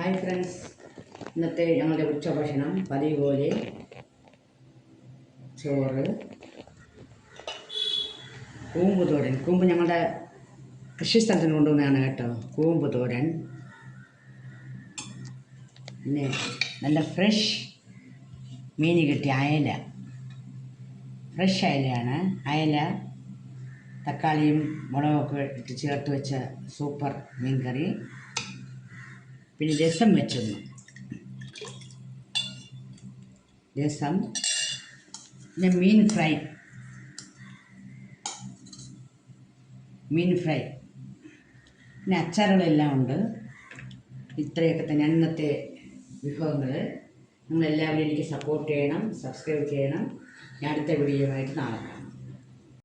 Hi friends ഇന്നത്തെ ഞങ്ങളുടെ ഉച്ചഭക്ഷണം പതിവ് പോലെ ചോറ് കൂമ്പ് തോരൻ. കൂമ്പ് ഞങ്ങളുടെ കൃഷിസ്ഥലത്തിന് കൊണ്ടുവന്നതാണ് കേട്ടോ. കൂമ്പ് തോരൻ. പിന്നെ നല്ല ഫ്രഷ് മീൻ കിട്ടിയ അയല. ഫ്രഷ് അയലയാണ്. അയല തക്കാളിയും മുളകൊക്കെ ഇട്ട് ചേർത്ത് വെച്ച സൂപ്പർ മീൻ കറി പിന്നെ രസം വെച്ചൊന്ന് രസം. പിന്നെ മീൻ ഫ്രൈ. മീൻ ഫ്രൈ. പിന്നെ അച്ചാറുകളെല്ലാം ഉണ്ട്. ഇത്രയൊക്കെ തന്നെ അന്നത്തെ വിഭവങ്ങൾ നിങ്ങളെല്ലാവരും എനിക്ക് സപ്പോർട്ട് ചെയ്യണം സബ്സ്ക്രൈബ് ചെയ്യണം. ഞാൻ അടുത്ത വീഡിയോ ആയിട്ട് നാളെ കാണാം.